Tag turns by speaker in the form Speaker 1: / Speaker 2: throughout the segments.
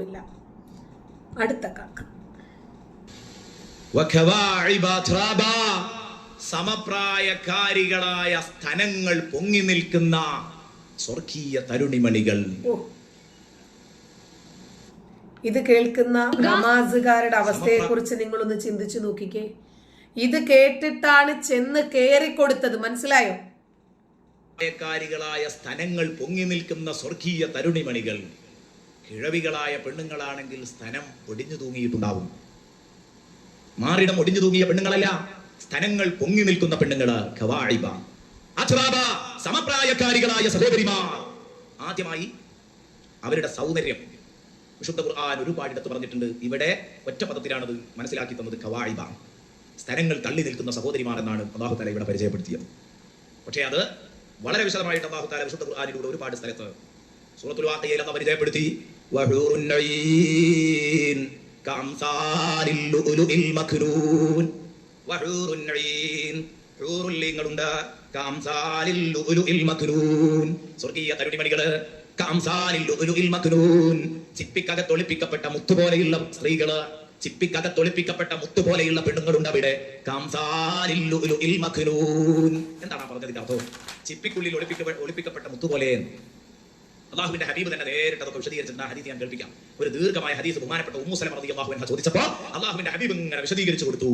Speaker 1: ഇല്ല അടുത്ത കാക്ക.
Speaker 2: സമപ്രായക്കാരികളായ സ്ഥലങ്ങൾ പൊങ്ങി നിൽക്കുന്ന സ്വർഗീയ തരുണിമണികൾ.
Speaker 1: ഇത് കേൾക്കുന്ന നമാസുകാരുടെ അവസ്ഥയെ കുറിച്ച് നിങ്ങളൊന്ന് ചിന്തിച്ചു നോക്കിക്കേ. ഇത് കേട്ടിട്ടാണ് ചെന്ന് കേറിക്കൊടുത്തത്. മനസ്സിലായോ?
Speaker 2: പ്രായക്കാരികളായ സ്ഥലങ്ങൾ പൊങ്ങി നിൽക്കുന്ന സ്വർഗീയ തരുണിമണികൾ. കിഴവികളായ പെണ്ണുങ്ങളാണെങ്കിൽ സ്ഥലം ഒടിഞ്ഞു തൂങ്ങിയിട്ടുണ്ടാവും മാറിടം ഒടിഞ്ഞു തൂങ്ങിയ പെണ്ണുങ്ങളല്ല സ്ഥലങ്ങൾ പൊങ്ങി നിൽക്കുന്ന പെണ്ണുങ്ങൾ ഖവാഇബ. അത്റാബ. സമപ്രായക്കാരികളായ സഹോദരിമാർ ആദ്യമായി അവരുടെ സൗന്ദര്യം വിശുദ്ധ ഖുർആൻ ഒരുപാടിടത്ത് പറഞ്ഞിട്ടുണ്ട് ഇവിടെ ഒറ്റ പദത്തിലാണത് മനസ്സിലാക്കി തന്നത് ഖവാഇബ സ്ഥലങ്ങൾ തള്ളി നിൽക്കുന്ന സഹോദരിമാർ എന്നാണ് അള്ളാഹു തല ഇവിടെ പരിചയപ്പെടുത്തിയത് പക്ഷേ അത് വളരെ വിശദമായിട്ട് അള്ളാഹു താല വിശുദ്ധ ഖുർആാനിലൂടെ ഒരുപാട് സ്ഥലത്ത് സൂറത്തുൽ വാഖിയയിൽ അന്ന് പരിചയപ്പെടുത്തി മക്നൂൻ സ്വർഗീയ ചിപ്പിക്കകത്തൊളിപ്പിക്കപ്പെട്ട മുത്തുപോലെയുള്ള സ്ത്രീകൾ ചിപ്പിക്കകത്തൊളിപ്പിക്കപ്പെട്ട മുത്തുപോലെയുള്ള പെണ്ണുങ്ങളുണ്ട് അവിടെ. എന്താണ് പറഞ്ഞതിന്റെ അർത്ഥം? ചിപ്പിക്കുള്ളിൽ ഒളിപ്പിക്കപ്പെട്ട ഒളിപ്പിക്കപ്പെട്ട മുത്തുപോലെ അള്ളാഹുവിന്റെ ഹബീബ് തന്നെ നേരിട്ട് അതൊക്കെ വിശദീകരിച്ചിട്ടുണ്ട്. ആ ഹദീസ് ഞാൻ കേൾപ്പിക്കാം. ഒരു ദീർഘമായ ഹദീസ് ബഹുമാനപ്പെട്ട ഉമ്മു സലമ റളിയല്ലാഹു അൻഹ ചോദിച്ചപ്പോൾ അള്ളാഹുവിന്റെ ഹബീബ് ഇങ്ങനെ വിശദീകരിച്ചു കൊടുത്തു.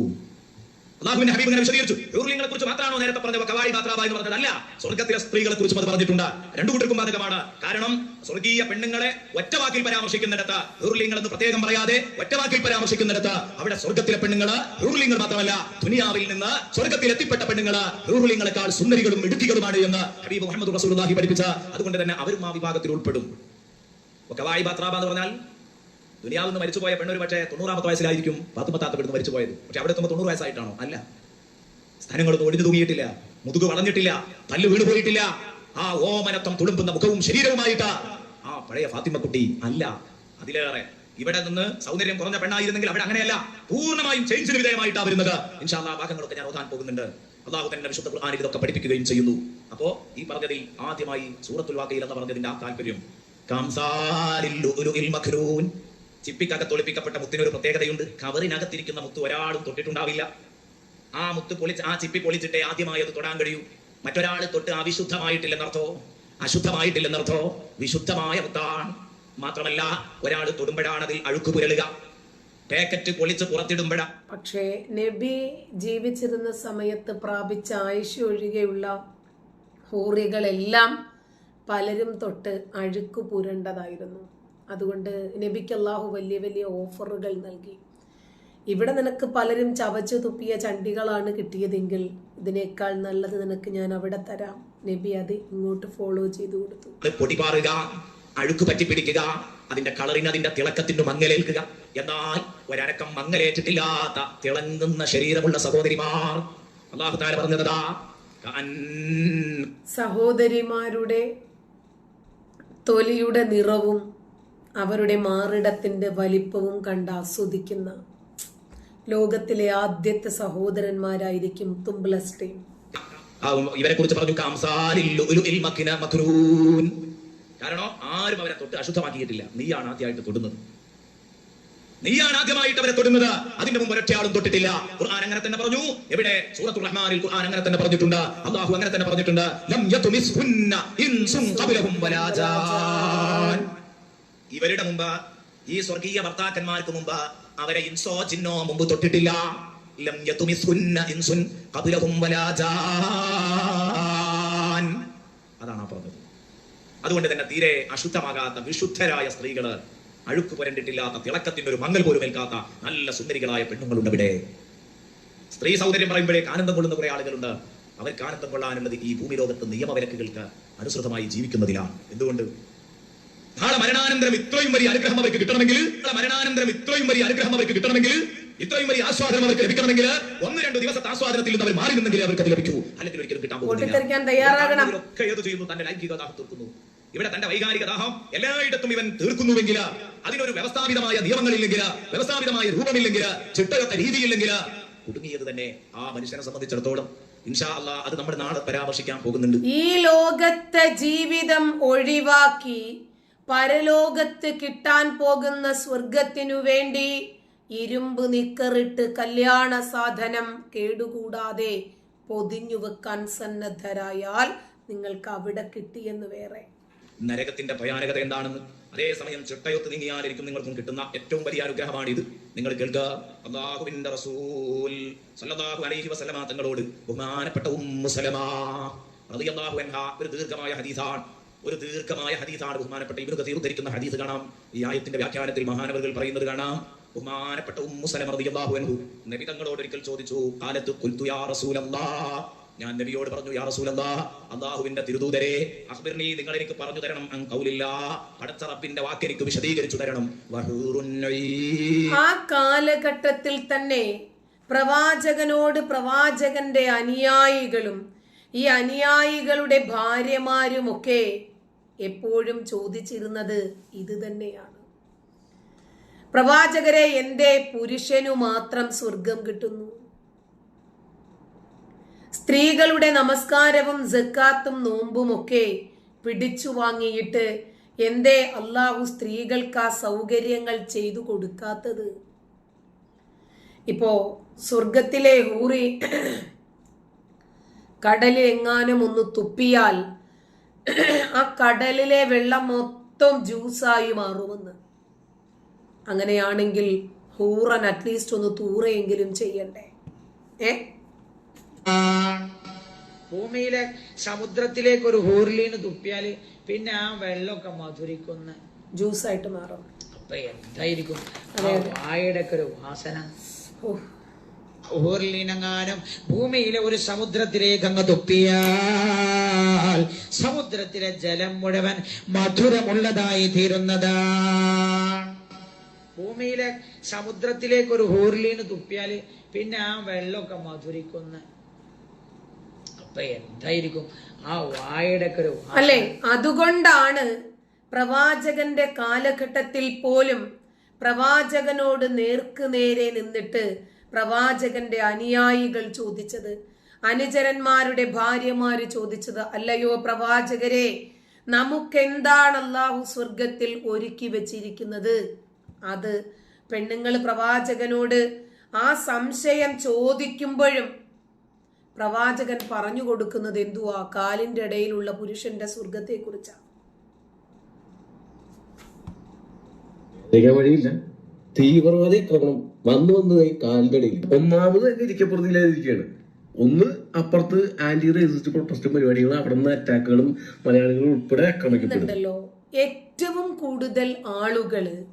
Speaker 2: അള്ളാഹുവിന്റെ ഹബീബ് ഇങ്ങനെ വിശദീകരിച്ചു. ഹൂർലിങ്ങളെ കുറിച്ച് മാത്രമാണോ നേരത്തെ പറഞ്ഞ കവായി മാത്രാബ എന്ന് പറഞ്ഞത് അല്ല സ്വർഗത്തിലെ സ്ത്രീകളെ കുറിച്ച് അത് പറഞ്ഞിട്ടുണ്ട്. രണ്ടു കൂട്ടർക്കും ബാധകമാണ്. കാരണം സ്വർഗീയ പെണ്ണുങ്ങളെ ഒറ്റവാക്കിൽ പരാമർശിക്കുന്നിടത്ത് ഹൂർലിങ്ങൾ എന്ന് പ്രത്യേകം പറയാതെ ഒറ്റവാക്കിൽ പരാമർശിക്കുന്നിടത്ത് അവിടെ സ്വർഗത്തിലെ പെണ്ണുങ്ങൾ ഹൂർലിങ്ങൾ മാത്രമല്ല ദുനിയാവിൽ നിന്ന് സ്വർഗത്തിൽ എത്തിപ്പെട്ട പെണ്ണുങ്ങൾ ഹൂർലിങ്ങളെക്കാൾ സുന്ദരികളും ഇടുക്കികളുമാണ് എന്ന് ഹബീബ് മുഹമ്മദ് റസൂലുള്ളാഹി പഠിപ്പിച്ച. അതുകൊണ്ട് തന്നെ അവരും ആ വിഭാഗത്തിൽ ഉൾപ്പെടും. കവായി ബാത്രാബ എന്ന് പറഞ്ഞാൽ ദുനിയാവിൽ നിന്ന് മരിച്ചുപോയ പെണ്ണൊരു പക്ഷേ തൊണ്ണൂറാമത്തെ വയസ്സിലായിരിക്കും പത്തുമത്താത്ത പെണ്ണ് മരിച്ചു പോയത് പക്ഷെ അവിടെ എത്തുമ്പോൾ തൊണ്ണൂറ് വയസ്സായിട്ടാണോ? അല്ല. സ്ഥലങ്ങളൊന്നും ഒടിഞ്ഞു തൂങ്ങിയിട്ടില്ല മുതുക് വളഞ്ഞിട്ടില്ല പല്ല് വീണ് പോയിട്ടില്ല. ആ ഓമനത്വം തുളുമ്പുന്ന മുഖവും ശരീരവുമായിട്ട്. ആ പഴയ ഫാത്തിമക്കുട്ടി അല്ല. അതിലേറെ ഇവിടെ നിന്ന് സൗന്ദര്യം കുറഞ്ഞ പെണ്ണായിരുന്നെങ്കിൽ അവിടെ അങ്ങനെയല്ല. പൂർണമായും ചേഞ്ചിന് വിധേയമായിട്ടാണ് വരുന്നത്. ഇൻഷാല്ലാ ഭാഗങ്ങളൊക്കെ ഞാൻ ഓതാൻ പോകുന്നുണ്ട്. അള്ളാഹു തന്നെ വിശുദ്ധ ഖുർആനിൽ ഇതൊക്കെ പഠിപ്പിക്കുകയും ചെയ്യുന്നു. അപ്പോ ഈ പറഞ്ഞതിൽ ആദ്യമായി സൂറത്തുൽ വാക്കയിൽ എന്ന് പറഞ്ഞതിന്റെ ആ താല്പര്യം. ചിപ്പിക്കകത്ത് ഒളിപ്പിക്കപ്പെട്ട മുത്തിനൊരു പ്രത്യേകതയുണ്ട്. കവറിനകത്തിരിക്കുന്ന മുത്ത് ഒരാളും തൊട്ടിട്ടുണ്ടാവില്ല. ആ മുത്ത് പൊളിച്ച് ആ ചിപ്പി പൊളിച്ചിട്ടേ ആദ്യമായി അത് തൊടാൻ കഴിയൂ. മറ്റൊരാൾ തൊട്ട് അവിശുദ്ധമായിട്ടില്ലെന്നർത്ഥോ? അശുദ്ധമായിട്ടില്ലെന്നർത്ഥോ? വിശുദ്ധമായ മുത്താണ്. മാത്രമല്ല ഒരാൾ തൊടുമ്പോഴാണ് അതിൽ അഴുക്ക് പുരളുക. പാക്കറ്റ് പൊളിച്ച് പുറത്തിടുമ്പോഴാ.
Speaker 1: പക്ഷേ നബി ജീവിച്ചിരുന്ന സമയത്ത് പ്രാപിച്ച ആയുഷ് ഒഴികെയുള്ള ഹൂറികളെല്ലാം പലരും തൊട്ട് അഴുക്ക് പുരണ്ടതായിരുന്നു. അതുകൊണ്ട് നബിക്ക് അള്ളാഹു വലിയ വലിയ ഓഫറുകൾ നൽകി. ഇവിടെ നിനക്ക് പലരും ചവച്ചു തുപ്പിയ ചണ്ടികളാണ് കിട്ടിയതെങ്കിൽ ഇതിനേക്കാൾ നല്ലത് നിനക്ക് ഞാൻ അവിടെ തരാം. നബി അത് ഇങ്ങോട്ട് ഫോളോ ചെയ്തു കൊടുത്തു.
Speaker 2: പൊടിപാറുക അഴുക്ക് പറ്റി പിടിക്കുക അതിന്റെ കളറിന് അതിന്റെ തിളക്കത്തിന് മങ്ങലേൽക്കുക. എന്നാൽ ഒരനക്കം മങ്ങലേറ്റിട്ടില്ലാത്ത തിളങ്ങുന്ന ശരീരമുള്ള സഹോദരിമാർ അള്ളാഹു താര പറഞ്ഞതാ
Speaker 1: സഹോദരിമാരുടെ തൊലിയുടെ നിറവും അവരുടെ മാറിടത്തിന്റെ വലിപ്പവും കണ്ട് ആസ്വദിക്കുന്ന ലോകത്തിലെ ആദ്യത്തെ സഹോദരന്മാരായിരിക്കും തുംബ്ലസ്റ്റേൻ
Speaker 2: ആ ഇവരെ കുറിച്ച് പറഞ്ഞു കാരണം ആരും അവരെ തൊട്ട് അശുദ്ധമാക്കിയിട്ടില്ല. നീയാണ് ആദ്യമായിട്ട് തൊടുന്നത്. നീയാണ് ആദ്യമായിട്ട് അവരെ തൊടുന്നത്. അതിന്റെ മുമ്പ് ഒരൊറ്റയാളും തൊട്ടിട്ടില്ല. ഖുർആൻ അങ്ങനെ തന്നെ പറഞ്ഞു. എവിടെ? സൂറത്തുൽ റഹ്മാനിൽ ഖുർആൻ അങ്ങനെ തന്നെ പറഞ്ഞിട്ടുണ്ട്. അള്ളാഹു അങ്ങനെ തന്നെ പറഞ്ഞിട്ടുണ്ട്. ലം യതുമിസ്ഹുന്ന ഇൻസും ഖബ്ലഹും ഇവരുടെ മുമ്പ് ഈ സ്വർഗീയ ഭർത്താക്കന്മാർക്ക് മുമ്പ് അവരെ ഇൻസോ ചിന്നോ മുമ്പ് തൊട്ടിട്ടില്ല. അതാണ് ആ പറഞ്ഞത്. അതുകൊണ്ട് തന്നെ തീരെ അശുദ്ധമാകാത്ത വിശുദ്ധരായ സ്ത്രീകൾ അഴുക്ക് പുരണ്ടിട്ടില്ലാത്ത തിളക്കത്തിന്റെ ഒരു മങ്ങൽ പോലും ഏൽക്കാത്ത നല്ല സുന്ദരികളായ പെണ്ണുങ്ങളുണ്ട് ഇവിടെ സ്ത്രീ സൗന്ദര്യം പറയുമ്പോഴേക്ക് ആനന്ദം കൊള്ളുന്ന കുറെ ആളുകളുണ്ട്. അവർക്ക് ആനന്ദം കൊള്ളാനുള്ളത് ഈ ഭൂമി ലോകത്ത് നിയമവിലക്കുകൾക്ക് അനുസൃതമായി ജീവിക്കുന്നതിലാണ്. എന്തുകൊണ്ട്? നാളെ മരണാനന്തരം ഇത്രയും വലിയ അനുഗ്രഹം അവർക്ക് കിട്ടണമെങ്കിൽ നാളെ മരണാനന്തരം ഇത്രയും വലിയ അനുഗ്രഹം അവർക്ക് കിട്ടണമെങ്കിൽ ഇത്രയും വലിയ ആസ്വാദനം അവർക്ക് ലഭിക്കണമെങ്കിൽ ഒന്ന് രണ്ട് ദിവസത്തെ ആസ്വാദനത്തിൽ നിന്ന് അവർ മാറി നിന്നെങ്കിൽ അവർക്ക് അത് ലഭിക്കൂ. അല്ലെങ്കിൽ ഒരിക്കലും കിട്ടാൻ
Speaker 1: പൊട്ടിത്തെറിക്കാൻ
Speaker 2: ഒക്കെ ഏത് ചെയ്യുന്നു? തന്റെ ലൈംഗിക ദാഹം തീർക്കുന്നു. ഇവിടെ തന്റെ വൈകാരിക ദാഹം എല്ലായിടത്തും ഇവൻ തീർക്കുന്നുവെങ്കിൽ അതിനൊരു വ്യവസ്ഥാപിതമായ നിയമങ്ങളില്ലെങ്കിൽ വ്യവസ്ഥാപിതമായ രൂപമില്ലെങ്കിൽ ചിട്ടയൊത്ത രീതിയില്ലെങ്കിൽ കുടുങ്ങിയത് തന്നെ ആ മനുഷ്യനെ സംബന്ധിച്ചിടത്തോളം അത് നമ്മുടെ നാളെ പരാമർശിക്കാൻ പോകുന്നുണ്ട്.
Speaker 1: ഈ ലോകത്തെ ജീവിതം ഒഴിവാക്കി പരലോകത്ത് കിട്ടാൻ പോകുന്ന സ്വർഗത്തിനു വേണ്ടി ഇരുമ്പ് നിക്കറിട്ട് കല്യാണ സാധനം കേടുകൂടാതെ പൊതിഞ്ഞു വെക്കാൻ സന്നദ്ധരായാൽ നിങ്ങൾക്ക് അവിടെ കിട്ടിയെന്ന് വേറെ.
Speaker 2: നരകത്തിന്റെ ഭയാനകത എന്താണെന്ന് അതേ സമയം ചിട്ടയൊത്ത് നീങ്ങിയാലിരിക്കും നിങ്ങൾക്കും കിട്ടുന്ന ഏറ്റവും വലിയ അനുഗ്രഹമാണിത്. നിങ്ങൾ കേൾക്കുക റസൂൽ അലൈഹി വസല്ലമ തങ്ങളോട് ബഹുമാനപ്പെട്ട ഉമ്മു സലമ റളിയല്ലാഹു ഒരു ദീർഘമായ ഹദീസാണ്. ഒരു ദീർഘമായ ഹദീസാണ് ബഹുമാനപ്പെട്ട ഇബ്നു കസീർ ഉദ്ധരിക്കുന്ന ഹദീസ് കാണാം. ഈ ആയത്തിന്റെ വ്യാഖ്യാനത്തിൽ മഹാനവറുകൾ പറയുന്നത് കാണാം. ബഹുമാനപ്പെട്ട ഉമ്മു സലമ റളിയല്ലാഹു നബി തങ്ങളോട് ഒരിക്കൽ ചോദിച്ചു കാലത്ത് ഖുൽതു യാ റസൂലല്ലാഹ്? ഞാൻ നബിയോട് പറഞ്ഞു യാ റസൂലല്ലാ അള്ളാഹുവിന്റെ തിരുദൂതരെ അഖ്ബിർനി നിങ്ങൾ എനിക്ക് പറഞ്ഞു തരണം അൻ കൗലില്ല അടച്ച റബ്ബിന്റെ വാക്ക് എനിക്ക് വിശദീകരിച്ചു തരണം.
Speaker 1: ആ കാലഘട്ടത്തിൽ തന്നെ പ്രവാചകനോട് പ്രവാചകന്റെ അനുയായികളും ഈ അനുയായികളുടെ ഭാര്യമാരുമൊക്കെ എപ്പോഴും ചോദിച്ചിരുന്നത് ഇത് തന്നെയാണ്. പ്രവാചകരെ എന്തേ പുരുഷനു മാത്രം സ്വർഗം കിട്ടുന്നു. സ്ത്രീകളുടെ നമസ്കാരവും ജക്കാത്തും നോമ്പുമൊക്കെ പിടിച്ചു വാങ്ങിയിട്ട് എന്തേ അള്ളാഹു സ്ത്രീകൾക്ക് ആ സൗകര്യങ്ങൾ ചെയ്തു കൊടുക്കാത്തത്? ഇപ്പോ സ്വർഗത്തിലെ ഹൂറി കടലിൽ എങ്ങാനും ഒന്ന് തുപ്പിയാൽ ആ കടലിലെ വെള്ളം മൊത്തം ജ്യൂസായി മാറുമെന്ന്. അങ്ങനെയാണെങ്കിൽ ഹൂറൻ അറ്റ്ലീസ്റ്റ് ഒന്ന് തൂറയെങ്കിലും ചെയ്യണ്ടേ? ഏ?
Speaker 3: ഭൂമിയിലെ സമുദ്രത്തിലേക്ക് ഒരു ഹൂർലീന് തുപ്പിയാൽ പിന്നെ ആ വെള്ളമൊക്കെ മധുരിക്കുന്ന.
Speaker 1: ജ്യൂസായിട്ട് മാറും.
Speaker 3: അപ്പൊ എന്തായിരിക്കും? ആയിടക്കൊരു ഒക്കെ ഒരു വാസന ഹൂർലീനെങ്ങാനും ഭൂമിയിലെ ഒരു സമുദ്രത്തിലേക്ക് അങ്ങ് തുപ്പിയാൽ സമുദ്രത്തിലെ ജലം മുഴുവൻ മധുരമുള്ളതായി തീരുന്നതാണ് ഭൂമിയിലെ സമുദ്രത്തിലേക്ക് ഒരു ഹൂർലീന് തുപ്പിയാൽ പിന്നെ ആ വെള്ളമൊക്കെ മധുരിക്കുന്ന. അപ്പൊ എന്തായിരിക്കും? ആ വായുടെ ഒരു
Speaker 1: അല്ലെ? അതുകൊണ്ടാണ് പ്രവാചകന്റെ കാലഘട്ടത്തിൽ പോലും പ്രവാചകനോട് നേർക്കുനേരെ നിന്നിട്ട് പ്രവാചകന്റെ അനുയായികൾ ചോദിച്ചത്. അനുചരന്മാരുടെ ഭാര്യമാര് ചോദിച്ചത് അല്ലയോ പ്രവാചകരെ നമുക്കെന്താണ് അള്ളാഹു സ്വർഗത്തിൽ ഒരുക്കി വെച്ചിരിക്കുന്നത്? അത് പെണ്ണുങ്ങൾ പ്രവാചകനോട് ആ സംശയം ചോദിക്കുമ്പോഴും പ്രവാചകൻ പറഞ്ഞു കൊടുക്കുന്നത് എന്തുവാ? കാലിന്റെ ഇടയിലുള്ള പുരുഷന്റെ സ്വർഗത്തെ കുറിച്ചാണ്
Speaker 4: ഇരിക്കാൻ വഴിയില്ല തീവ്രവാദി ആക്രമണം വന്നു വന്നു ഈ കാലിന്റെ ഒന്നാമത് തന്നെ ഇരിക്കപ്പുറത്തില്ലാതിരിക്കുകയാണ് ഒന്ന് അപ്പുറത്ത് ആന്റി റേസിസ്റ്റ് പ്രൊട്ടസ്റ്റ് പരിപാടികളും അവിടെ നിന്ന് അറ്റാക്കുകളും മലയാളികൾ ഉൾപ്പെടെ
Speaker 1: ആക്രമിക്കപ്പെടുന്നുണ്ടല്ലോ ഏറ്റവും കൂടുതൽ ആളുകൾ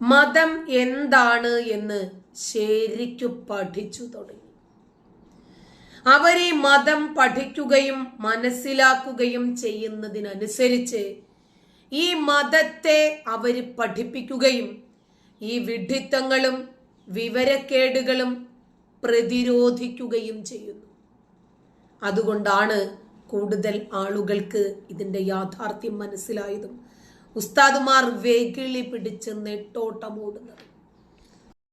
Speaker 1: മതം എന്താണ് എന്ന് ശരിക്കു പഠിച്ചു തുടങ്ങി. അവരെ മതം പഠിക്കുകയും മനസ്സിലാക്കുകയും ചെയ്യുന്നതിനനുസരിച്ച് ഈ മതത്തെ അവർ പഠിപ്പിക്കുകയും ഈ വിഡ്ഢിത്തങ്ങളും വിവരക്കേടുകളും പ്രതിരോധിക്കുകയും ചെയ്യുന്നു. അതുകൊണ്ടാണ് കൂടുതൽ ആളുകൾക്ക് ഇതിന്റെ യാഥാർത്ഥ്യം മനസ്സിലായതും ഉസ്താദുമാർ വെകിളി പിടിച്ച് നെട്ടോട്ടമോടുന്നത്.